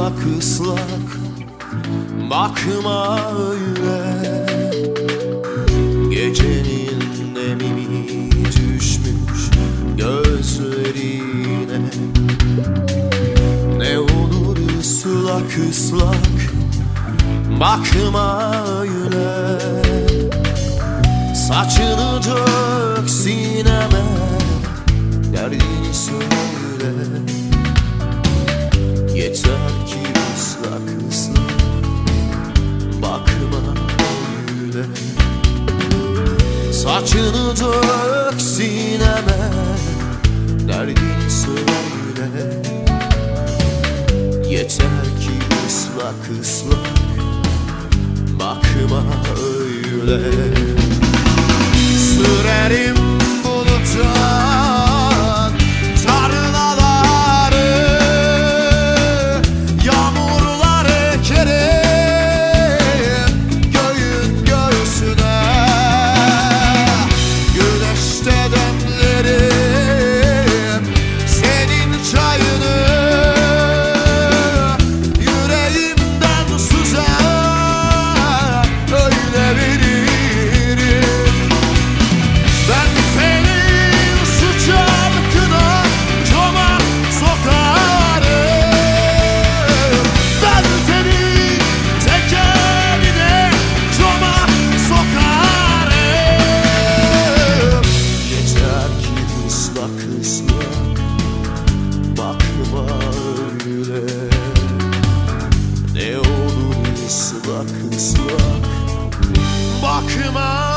Islak ıslak. Bakma öyle. Gecenin nemini düşmüş gözlerine. Ne olur ıslak ıslak. Bakma öyle. Saçını dök sineme. Derdini söyle Saçını dök sineme Derdini söyle. Yeter ki ıslak ıslak ıslak ıslak Bakma.